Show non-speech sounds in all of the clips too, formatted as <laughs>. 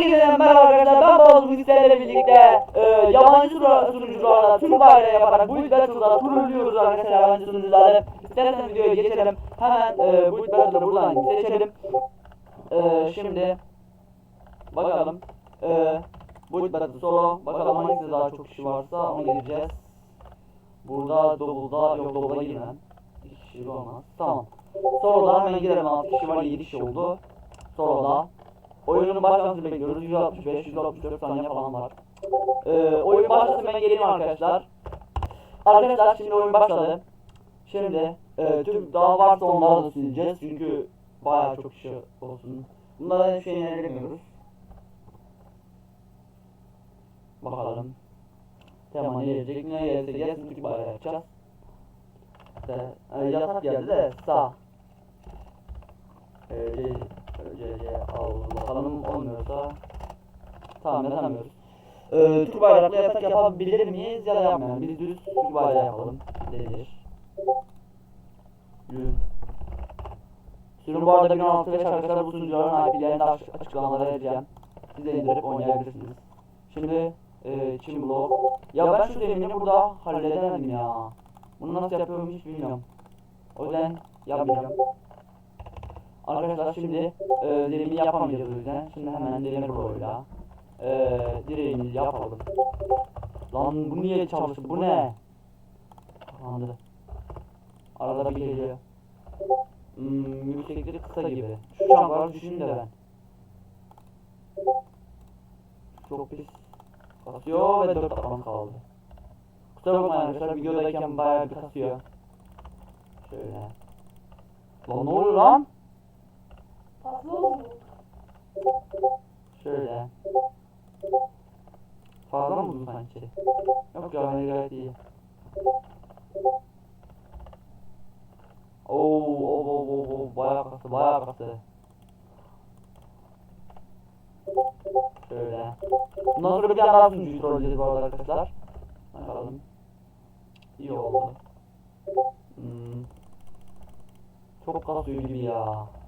Herkese merhaba arkadaşlar. Ben Boğaz sizlerle birlikte e, yabancı sunu- sunucularla Türk bayrağı yaparak bu Battle'da turluyoruz arkadaşlar. Yabancı sunucuları İsterseniz videoya geçelim. Hemen e, bu Battle'da buradan seçelim. E, Şimdi Bakalım. E, bu Battle solo bakalım hangisinde daha çok kişi varsa ona gireceğiz Burada double'da yok double'a girmem Hiç şey olmaz. Tamam. Solo'da hemen girelim 6 kişi var 7 kişi oldu. Solo'da Oyunun başlamasını bekliyoruz. 165, 164 saniye falan var. Ee, oyun başlasın ben geleyim arkadaşlar. Arkadaşlar şimdi oyun başladı. Şimdi e, tüm daha varsa onları da sileceğiz çünkü bayağı çok kişi olsun. Bunlara hiçbir şey öneremiyoruz. Bakalım. Tamam ne gelecek ne gelirse gelsin Türk bayrağı yapacağız. İşte, e, yasak geldi de sağ. Ee, CC al bakalım olmuyorsa tamam yatamıyoruz. Ee, Türk bayraklı yatak yapabilir miyiz ya da yapmayalım. Biz düz Türk bayrağı yapalım. Denir. Yürü. Sürüm bu arada 1.6.5 arkadaşlar bu sunucuların IP'lerini açıklamalara vereceğim. Siz de indirip oynayabilirsiniz. Şimdi e, Çin. Ya ben şu zemini burada halledemedim ya. Bunu nasıl yapıyorum hiç bilmiyorum. O yüzden yapmayacağım. Arkadaşlar şimdi e, zemini yapamayacağız o yüzden. Şimdi hemen demir bloğuyla e, direğimizi yapalım. Lan bu niye çalıştı? Bu ne? Anladı. Arada bir geliyor. Hmm, yüksekleri kısa gibi. Şu çamları düşünün de ben. Çok pis. Kasıyor ve 4 dakikam kaldı. Kusura bakmayın arkadaşlar videodayken bayağı bir kasıyor. Şöyle. Lan ne oluyor lan? Fazla oldu. Şöyle. Fazla mı uzun sanki? Yok ya bence gayet iyi. Oo, oo, oo, oo, oo, bayağı kası, bayağı kası. Şöyle. Bundan sonra bir tane daha sunucuyu trolleyeceğiz bu arada arkadaşlar. Bakalım. İyi oldu. Hmm. Çok kasıyor gibi ya.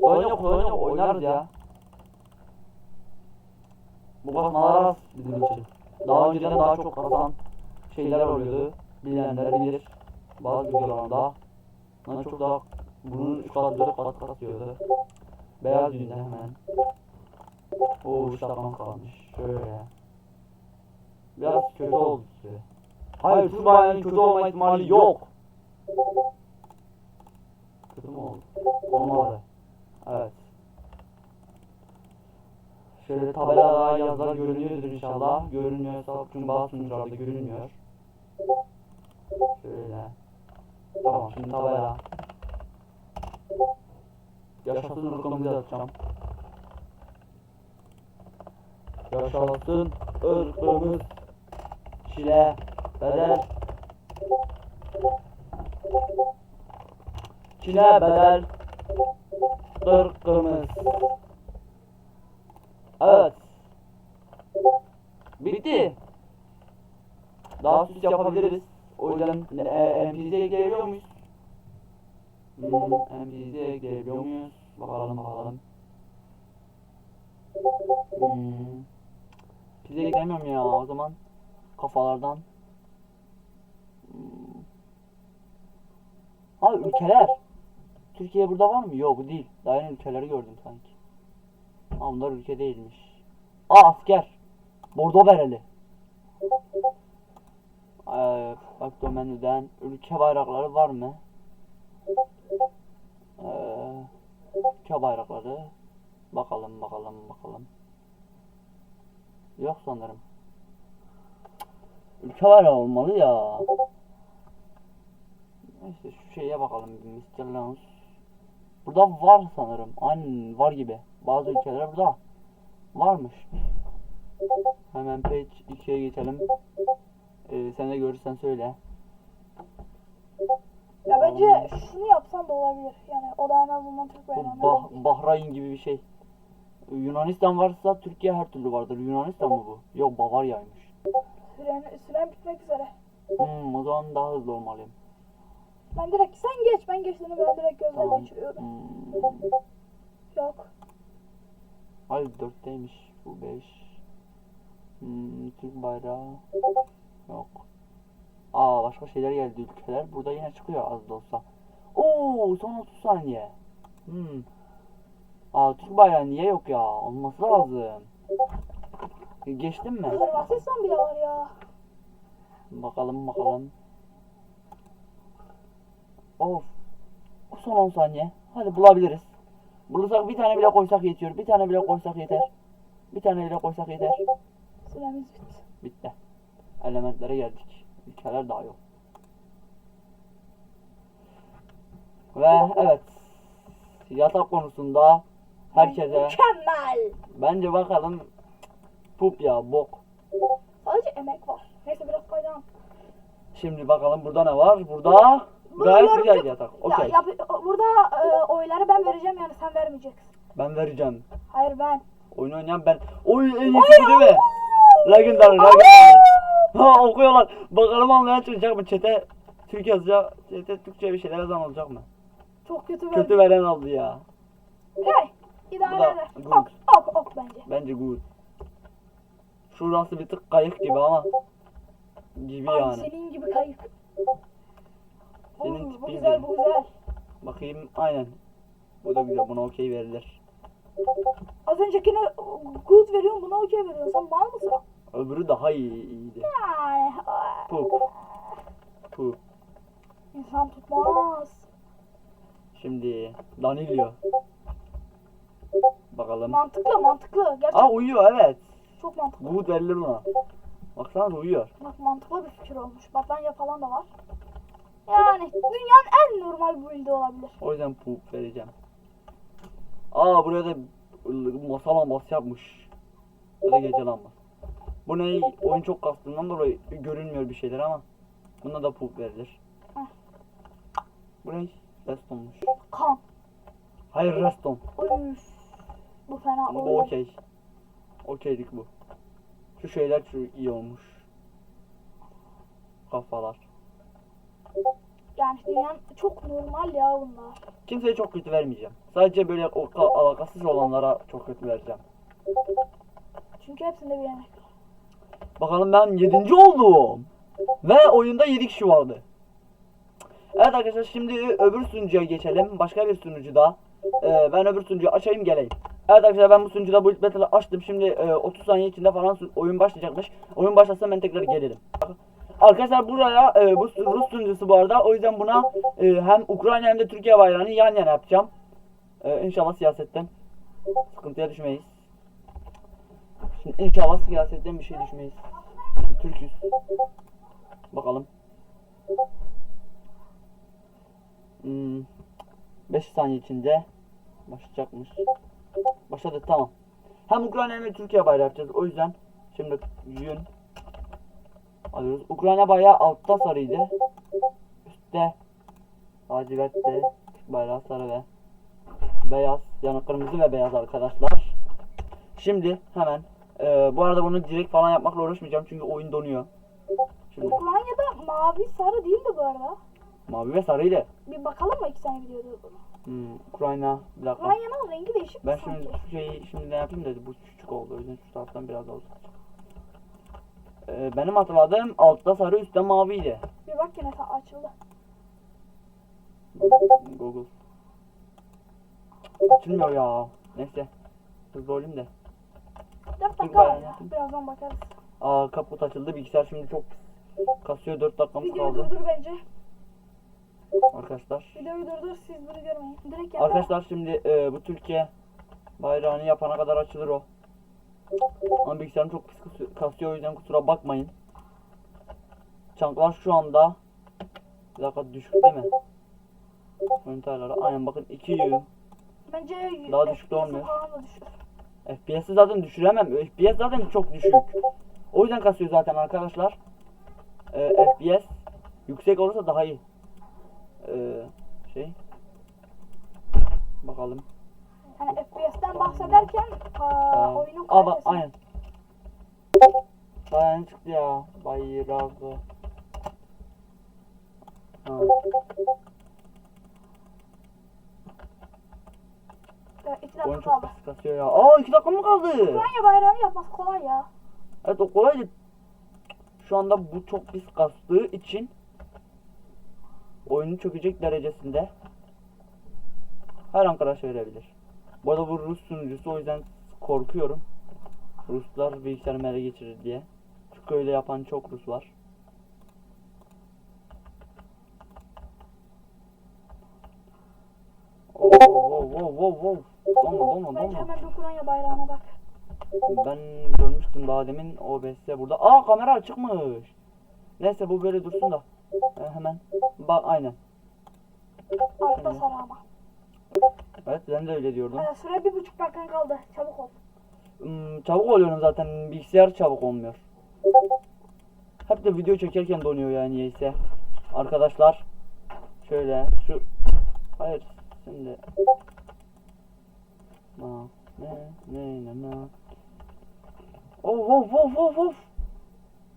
Sorun yok. Oynarız ya. Bu basmalar az bizim için. Daha önceden daha çok kasan şeyler oluyordu. Bilenler bilir. Bazı videolarında. Bunlar çok daha bunun 3 kat 4 kat kasıyordu. Beyaz yüzünden hemen. Oo 3 dakikam kalmış. Şöyle. Biraz kötü oldu size. Hayır şu bayanın kötü olma ihtimali yok. Kötü mü oldu? Olmadı. Evet. Şöyle tabelada yazılar görünüyordur inşallah. Görünmüyorsa çünkü bazı sunucularda görünmüyor. Şöyle. Tamam şimdi tabela. Yaşasın ırkımızı atacağım. Yaşasın ırkımız. Çile, bedel. Çile, bedel. Irkımız. Evet. Bitti. Daha süs yapabiliriz. O yüzden e, NPC ekleyebiliyor muyuz? Hmm, NPC ekleyebiliyor muyuz? Bakalım bakalım. Hmm. NPC eklemiyorum ya o zaman. Kafalardan. Hmm. Ha ülkeler. Türkiye burada var mı? Yok değil. Daha yeni ülkeleri gördüm sanki. Ama bunlar ülke değilmiş. Aa asker. Bordo bereli. Ee, bak menüden ülke bayrakları var mı? Ee, ülke bayrakları. Bakalım bakalım bakalım. Yok sanırım. Ülke bayrağı olmalı ya. Neyse şu şeye bakalım Mr. Lance. Burada var sanırım. Aynen var gibi. Bazı ülkeler burada varmış. Hemen page 2'ye geçelim. Ee, sen de görürsen söyle. Ya bence şunu yapsan da olabilir. Yani o da en azından Türk Bu bayrağına bah. Bahreyn gibi bir şey. Yunanistan varsa Türkiye her türlü vardır. Yunanistan mı bu? Yok Bavarya'ymış. Süren, süren bitmek üzere. Hmm, o zaman daha hızlı olmalıyım. Ben direkt sen geç ben geçtiğini ben direkt gözden geçiriyorum. Hmm, Yok. Hayır 4'teymiş. Bu 5. Hmm, Türk bayrağı. Yok. Aa başka şeyler geldi ülkeler. Burada yine çıkıyor az da olsa. Oo son 30 saniye. Hmm. Aa Türk bayrağı niye yok ya? Olması lazım. Geçtim mi? Hırvatistan bile var ya. Bakalım bakalım. Of. Son 10 saniye. Hadi bulabiliriz. Bulursak bir tane bile koysak yetiyor. Bir tane bile koysak yeter. Bir tane bile koysak yeter. Süremiz bitti. Bitti. Elementlere geldik. Ülkeler daha yok. Ve evet. Yatak konusunda herkese Mükemmel. bence bakalım pup ya bok. Sadece emek var. Neyse biraz kaydan. Şimdi bakalım burada ne var? Burada gayet güzel yatak. Ya, Okey. yap- burada e, oyları ben vereceğim yani sen vermeyeceksin. Ben vereceğim. Hayır ben. Oyun oynayan ben. Oy en iyisi bu değil mi? Legendary, legendary. Ha okuyorlar. Bakalım anlayan çıkacak mı? Çete Türk yazacak. Çete Türkçe bir şeyler yazan olacak mı? Çok kötü verdim. Kötü veren aldı ya. Yani Bu idare da eder. good. Ok ok ok bence. Bence good. Şurası bir tık kayık gibi ama. Gibi Ay yani. senin gibi kayık. Senin bu, bu tipin güzel gibi. bu güzel. Bakayım aynen. Bu da güzel. Buna okey verilir. Az öncekine good veriyorum buna okey veriyorsun. Sen mal mısın? Öbürü daha iyi, iyiydi. Yani Pup. Pup. insan tutmaz. Şimdi Danilio. Bakalım. Mantıklı mantıklı. Gerçekten Aa uyuyor evet. çok mantıklı. Good verilir buna. Baksana uyuyor. Bak mantıklı bir fikir olmuş. Battaniye falan da var. Yani dünyanın en normal build'i olabilir. O yüzden poop vereceğim. Aa buraya da masa lambası yapmış. Ya da gece lambası. Bu ne? Oyun çok kastığından dolayı görünmüyor bir şeyler ama. Buna da poop verilir. Heh. Bu ne? Restonmuş. Kan. Hayır reston. Üf. Bu fena Ama bu okey. Okeydik bu. Şu şeyler şu iyi olmuş. Kafalar. Yani dünyanın çok normal ya bunlar. Kimseye çok kötü vermeyeceğim. Sadece böyle o ka- alakasız olanlara çok kötü vereceğim. Çünkü hepsinde bir yemek var. Bakalım ben 7. oldum. Ve oyunda 7 kişi vardı. Evet arkadaşlar şimdi öbür sunucuya geçelim. Başka bir sunucuda. Ee, ben öbür sunucuyu açayım geleyim. Evet arkadaşlar ben bu sunucuda bu battle'ı açtım. Şimdi e, 30 saniye içinde falan oyun başlayacakmış. Oyun başlasa ben tekrar gelirim. Arkadaşlar buraya e, bu Rus sunucusu bu arada. O yüzden buna e, hem Ukrayna hem de Türkiye bayrağını yan yana yapacağım. E, inşallah siyasetten sıkıntıya düşmeyiz. Şimdi inşallah siyasetten bir şey düşmeyiz. Türküz. Bakalım. Hmm. 5 saniye içinde başlayacakmış. Başladı tamam. Hem Ukrayna hem de Türkiye bayrağı yapacağız. O yüzden şimdi yün alıyoruz. Ukrayna bayrağı altta sarıydı. Üstte lacivertte bayrağı sarı ve beyaz. Yani kırmızı ve beyaz arkadaşlar. Şimdi hemen ee, bu arada bunu direkt falan yapmakla uğraşmayacağım çünkü oyun donuyor. Şimdi Ukrayna'da mavi sarı değildi bu arada. mavi ve sarıydı. Bir bakalım mı iki tane videoda bunu. Hmm, Ukrayna bir dakika. Ukrayna'nın rengi değişik Ben sanki. şimdi şu şeyi şimdiden yapayım dedi. Bu küçük oldu. O yüzden şu taraftan biraz daha uzak. Ee, benim hatırladığım altta sarı üstte maviydi. Bir bak yine açıldı. Google. Açılmıyor ya. Neyse. Hızlı olayım da. 4 Dur dakika var ya. Birazdan bakarız. Aa kaput açıldı. Bilgisayar şimdi çok kasıyor. 4 dakikamız Videoyu kaldı. durdur bence. Arkadaşlar. Videoyu durdur siz bunu görmeyin. Direkt yanına. Arkadaşlar şimdi e, bu Türkiye bayrağını yapana kadar açılır o. Ama bilgisayarım çok pis kasıyor- o yüzden kusura bakmayın. Çanklar şu anda bir dakika düşük değil mi? Ayarları aynen bakın 2 yığın. Bence Daha düşük de olmuyor. FPS'i zaten düşüremem. FPS zaten çok düşük. O yüzden kasıyor zaten arkadaşlar. E, FPS yüksek olursa daha iyi. E, şey. Bakalım. Hani FPS'ten bahsederken aa, Aa, oyunun kalitesi. aynen. Aynen çıktı ya. Bayrağı. Ha. İki dakika Oyun çok kaldı. pis kasıyor ya. Aa iki dakika mı kaldı? Ukrayna bayrağını yapması kolay ya. Evet o kolaydı. Şu anda bu çok pis kastığı için oyunu çökecek derecesinde her an crash verebilir. Bu arada bu Rus sunucusu o yüzden korkuyorum. Ruslar bilgisayarımı ele geçirir diye. Çünkü öyle yapan çok Rus var. Oh, oh, oh, oh, oh. Donma, donma, donma. hemen Ukrayna bayrağına bak. Ben görmüştüm daha demin OBS burada. Aa kamera açıkmış. Neyse bu böyle dursun da. Ee, hemen. Bak aynen. Altta sarı ama. Evet ben de öyle diyordum. Hadi süre bir buçuk dakikan kaldı. Çabuk ol. Hmm, çabuk oluyorum zaten. Bilgisayar çabuk olmuyor. Hep de video çekerken donuyor yani niyeyse. Arkadaşlar. Şöyle şu. Hayır. Şimdi. Na, ne ne ne ne. Of of of of of.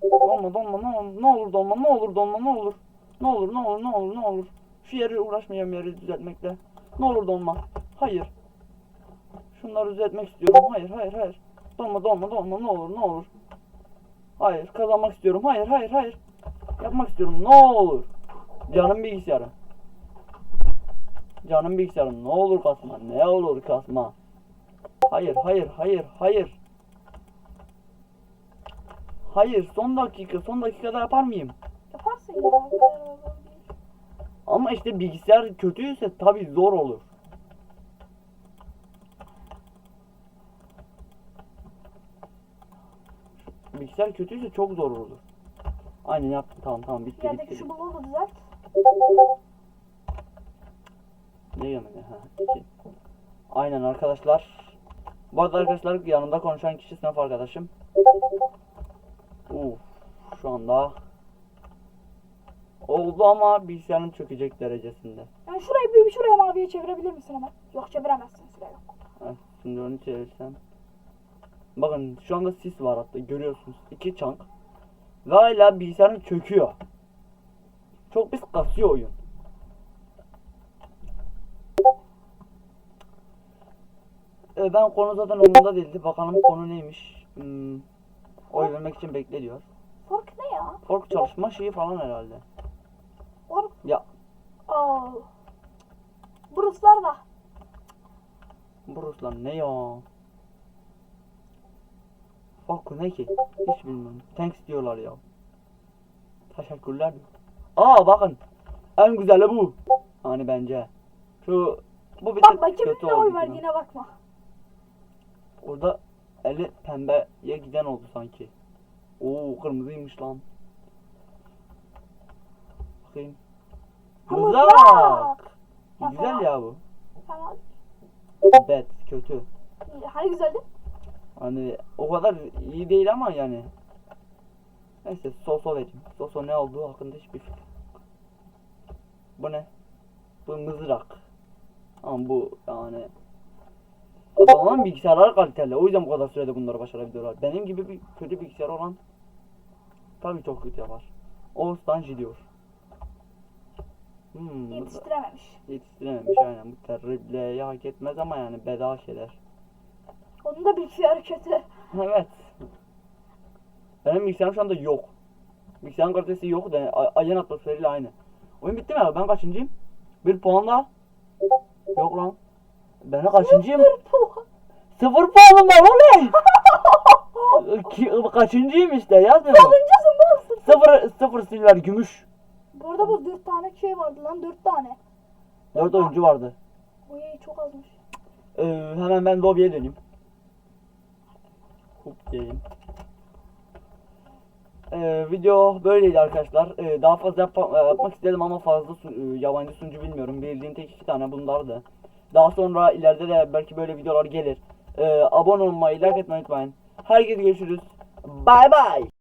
Donma donma ne olur ne olur donma ne olur donma ne olur. Ne olur ne olur ne olur ne olur. Şu yeri uğraşmayayım yeri düzeltmekle. Ne olur donma. Hayır. Şunları düzeltmek istiyorum. Hayır hayır hayır. Donma donma donma ne olur ne olur. Hayır kazanmak istiyorum. Hayır hayır hayır. Yapmak istiyorum. Ne olur. Canım bilgisayarım. Canım bilgisayarım. Ne olur kasma. Ne olur kasma. Hayır hayır hayır hayır. Hayır son dakika son dakikada yapar mıyım? Yaparsın ya. Ama işte bilgisayar kötüyse tabi zor olur. Bilgisayar kötüyse çok zor olur. Aynen yaptım tamam tamam bitti Yerdeki bitti. şu bloğu da düzelt. Ne gelmedi? Ha, iki. Aynen arkadaşlar. Bu arada arkadaşlar yanımda konuşan kişi sınıf arkadaşım. Uf, şu anda oldu ama bilgisayarım çökecek derecesinde. Yani şurayı bir, şuraya maviye çevirebilir misin hemen? Yok çeviremezsin süre yok. Evet, şimdi onu çevirsem. Bakın şu anda sis var hatta görüyorsunuz. iki çank. Ve hala bilgisayarım çöküyor. Çok pis kasıyor oyun. Ee, ben konu zaten umurumda değildi. Bakalım konu neymiş. Hmm, oy vermek için bekle diyor. Fark ne ya? Fork çalışma şeyi falan herhalde. Fark... Ya Aa. Bu Ruslar da. bu Ruslar ne ya? Fork ne ki? Hiç bilmiyorum. Thanks diyorlar ya. Teşekkürler. Aa bakın. En güzeli bu. Hani bence. Şu bu bir Bak ne oldu. oy verdiğine bakma. Orada eli pembeye giden oldu sanki. Oo kırmızıymış lan. Bakayım. Mızrak. bak. Güzel ya bu. Fena Bad kötü. Hani güzeldi? Hani o kadar iyi değil ama yani. Neyse soso vereyim. Soso ne olduğu hakkında hiçbir fikrim. yok. Bu ne? Bu mızrak. Ama bu yani Adamların bilgisayarları kaliteli. O yüzden bu kadar sürede bunları başarabiliyorlar. Benim gibi bir kötü bilgisayar olan tabii çok kötü yapar. O stanji diyor. Hmm, Yetiştirememiş. yetiştirememiş aynen. Bu terrible'yi hak etmez ama yani bedava şeyler. Onun da bilgisayarı kötü. Evet. Benim bilgisayarım şu anda yok. Bilgisayarın kalitesi yok da ay- ayın atmosferiyle aynı. Oyun bitti mi abi? Ben kaçıncıyım? Bir puan daha. Yok lan. Ben kaçıncıyım? Sıfır puan. Sıfır puanım var o ne? <laughs> Ki, kaçıncıyım işte yazmıyor mu? Sonuncusun bu sıfır. Sıfır, silver gümüş. Bu arada bu dört tane şey vardı lan dört tane. Dört oyuncu vardı. İyi çok azmış. Ee, hemen ben lobiye döneyim. Hop. Ee, video böyleydi arkadaşlar. Ee, daha fazla yap- e, yapmak istedim ama fazla su- e, yabancı sunucu bilmiyorum. Bildiğim tek iki tane bunlardı. Daha sonra ileride de belki böyle videolar gelir. Ee, abone olmayı, like etmeyi unutmayın. Herkese görüşürüz. Bay bay.